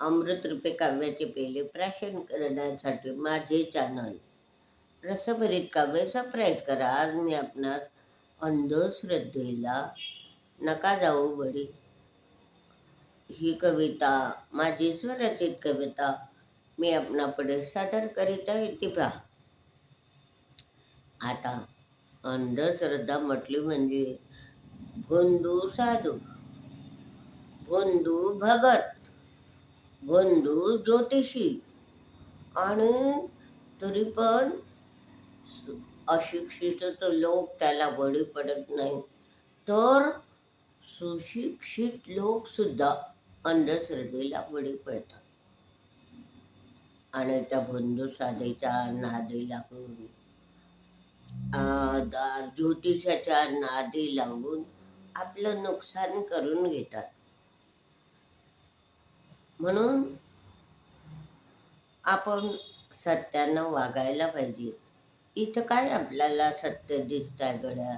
अमृतरूपे काव्याचे पहिले प्राशन करण्यासाठी माझे चॅनल रसभरीत काव्य सबस्क्राईब करा. आज मी आपणास अंधश्रद्धेला नका जाऊ बडी ही कविता माझी स्वरचित कविता मी आपणापुढे सादर करीत आहे. ती पहा. आता अंधश्रद्धा म्हटली म्हणजे भोंदू साधू भोंदू भगत बंधू ज्योतिषी. आणि तरी पण अशिक्षित तर लोक त्याला बळी पडत नाही. तर सुशिक्षित लोकसुद्धा अंधश्रद्धेला बळी पडतात. आणि त्या बंधू साधेच्या नादी लागून ज्योतिषाच्या नादी लागून आपलं नुकसान करून घेतात. म्हणून आपण सत्यानं वागायला पाहिजे. इथं काय आपल्याला सत्य दिसत आहे गड्या?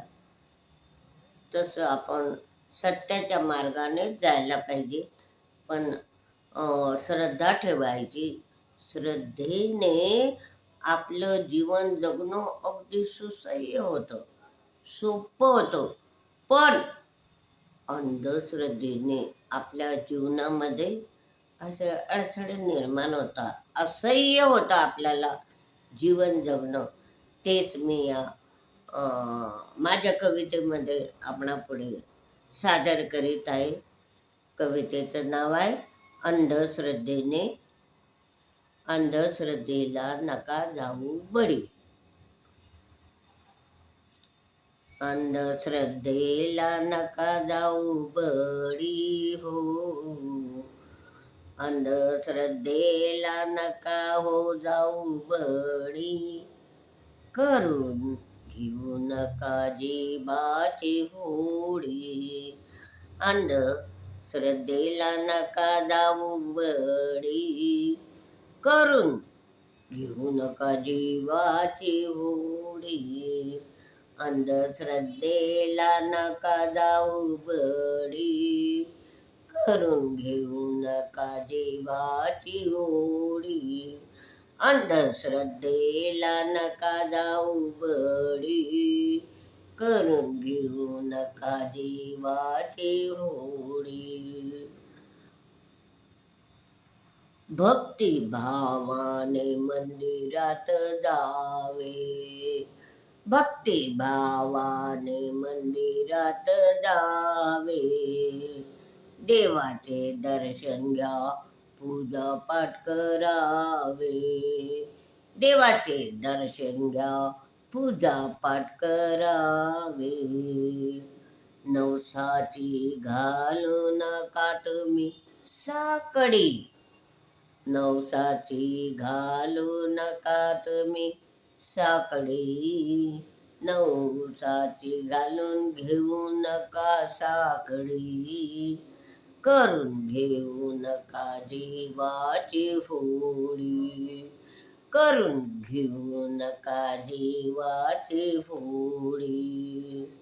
तसं आपण सत्याच्या मार्गाने जायला पाहिजे. पण श्रद्धा ठेवायची. श्रद्धेने आपलं जीवन जगणं अगदी सुसह्य होतं. सोपं होतं. पण अंधश्रद्धेने आपल्या जीवनामध्ये असे अडथळे निर्माण होतात. असह्य होतं आपल्याला जीवन जगणं. तेच मी या माझ्या कवितेमध्ये आपणापुढे सादर करीत आहे. कवितेचं नाव आहे अंधश्रद्धेने अंधश्रद्धेला नका जाऊ बळी. अंधश्रद्धेला नका जाऊ बळी हो. अंधश्रद्धेला नका हो जाऊ बळी. करून घेऊ नका जीवाची होडी. अंध श्रद्धेला नका जाऊ बळी. करून घेऊ नका जीवाची होडी. अंधश्रद्धेला नका जाऊ बळी. करून घेऊ नका जीवाची ओढी. अंधश्रद्धेला नका जाऊ बळी. करून घेऊ नका जीवाची होळी भक्तिभावाने मंदिरात जावे. भक्तिभावाने मंदिरात जावे. देवाचे दर्शन घ्या पूजा पाठ करावे. देवाचे दर्शन घ्या पूजा पाठ करावे. नवसाची घालू नका तुम्ही साकडी. नवसाची घालू नका तुम्ही साकडी. नवसाची घालून घेऊ नका साकडी. करून घेऊ नका जीवाची होळी? करून घेऊ नका जीवाची होळी?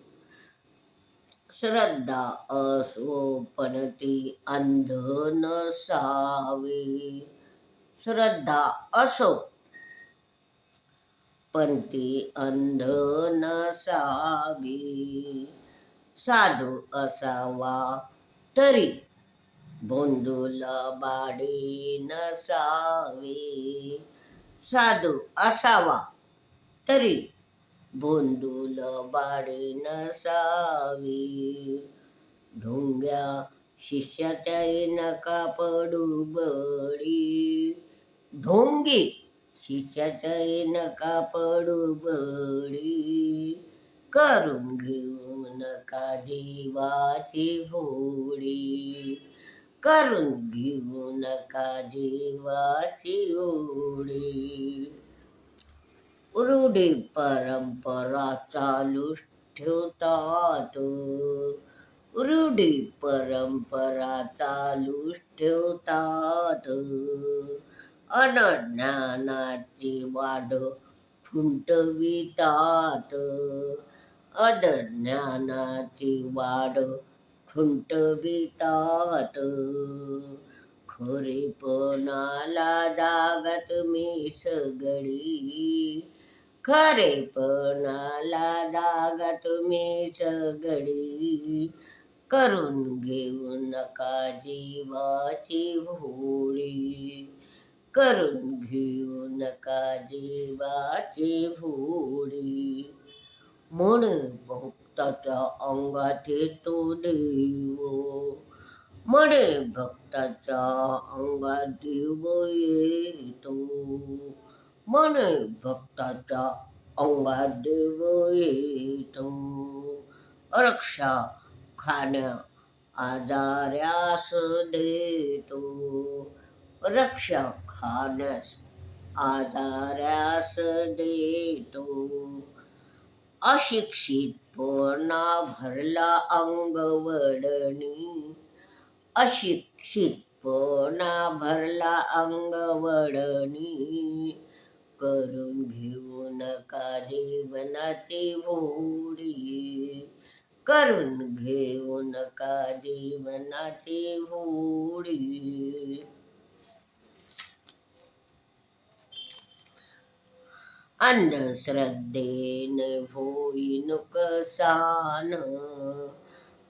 श्रद्धा असो पण ती अंध नसावी. श्रद्धा असो पण ती अंध नसावी. साधू असावा तरी भोंदूला बाडी नसावी साधू असावा तरी भोंदूल बाडी नसावी ढोंग्या शिष्याच्याही नका पडू बळी. ढोंगी शिष्याच्याही नका पडू बळी. करून घेऊ नका जीवाची होळी. करून घेऊ नका जीवाची उडी. उरुडी परंपरा चालू ठेवतात. उरुडी परंपरा चालू ठेवतात. अनज्ञानाची वाढ फुंटवितात. अनज्ञानाची वाढ खुंटवितात खोरेपणाला जागत मी सगळी खरेपणाला जागत मी सगळी करून घेऊ नका जीवाची भोळी करून घेऊ नका जीवाची भोळी म्हण भक्ताच्या अंगाचे तो देव. मरे भक्ताच्या अंगात येतो. म्हणे भक्ताच्या अंगात देव येतो. रक्षा खाण्या आजाऱ्यास देतो. रक्षा खाण्यास आजाऱ्यास देतो. पोना भरला अंगवडणी अशिक्षितपणा भरला अंगवडणी करून घेऊ नका जीवनाची होडी करून घेऊ नका जीवनाची होडी अंधश्रद्धेने होई नुकसान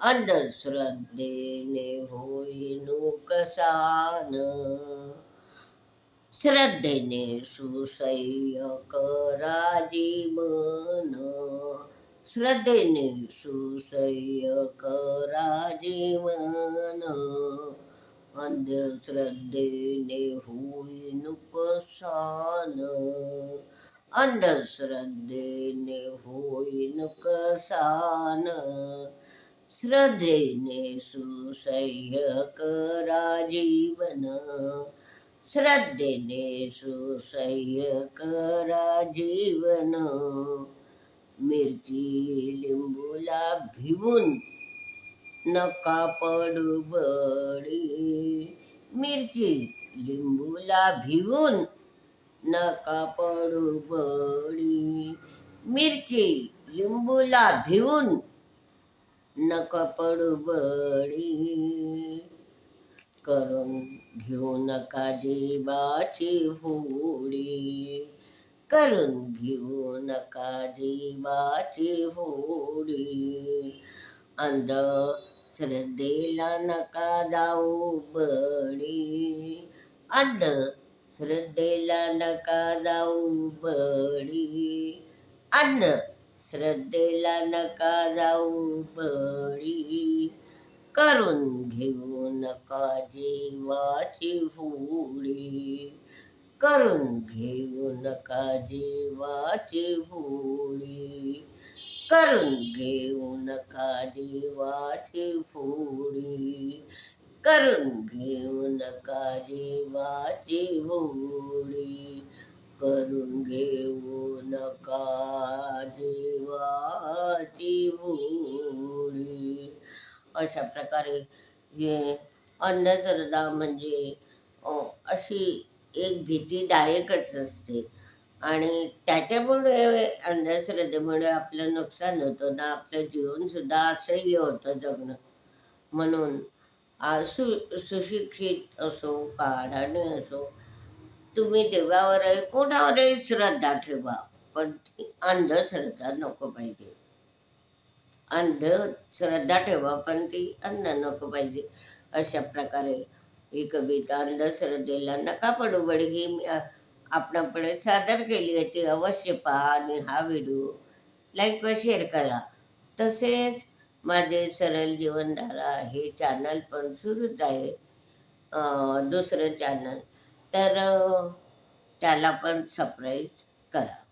अंधश्रद्धेने होई नुकसान श्रद्धेने सुसह्य कराजी मन। श्रद्धेने सुसह्य करा मन। अंधश्रद्धेने होई नुकसान अंधश्रद्धेने होई कसान. श्रद्धेने सुसह्य करा जीवन श्रद्धेने सुसह्य करा जीवन मिरची लिंबूला भिवून नका पडू बळी. मिरची लिंबूला भिवून नका पडू बळी. मिरची लिंबूला भिवून नका पडू बळी. करून घेऊ नका जीवाची होडी. करून घेऊ नका जीवाची होडी. अंध श्रद्धेला नका जाऊ बळी. अंध श्रद्धेला नका जाऊ बळी. अन्न. श्रद्धेला नका जाऊ बळी. करून घेऊ नका जीवाची होळी. करून घेऊ नका जीवाची होळी. करून घेऊ नका जीवाची फोडी करून घेऊ नका जीवाची होळी करून घेऊ नका जीवाची होळी अशा प्रकारे हे अंधश्रद्धा म्हणजे अशी एक भीतीदायकच असते. आणि त्याच्यामुळे अंधश्रद्धेमुळे आपलं नुकसान होतं ना आपलं जीवनसुद्धा असह्य होतं जगणं. म्हणून सु सुशिक्षित असो का असो तुम्ही देवावरही कोणावरही श्रद्धा ठेवा पण अंधश्रद्धा नको पाहिजे. अंध श्रद्धा ठेवा पण ती अंध नको पाहिजे. अशा प्रकारे ही कविता अंधश्रद्धेला नका पडू बडी ही मी आपणापुढे सादर केली आहे ती अवश्य पहा आणि हा व्हिडिओ लाईक व शेअर करा. तसेच माझे सरळ जीवनधारा हे चॅनल पण सुरूच आहे. दुसरं चॅनल तर त्याला पण सबस्क्राईब करा.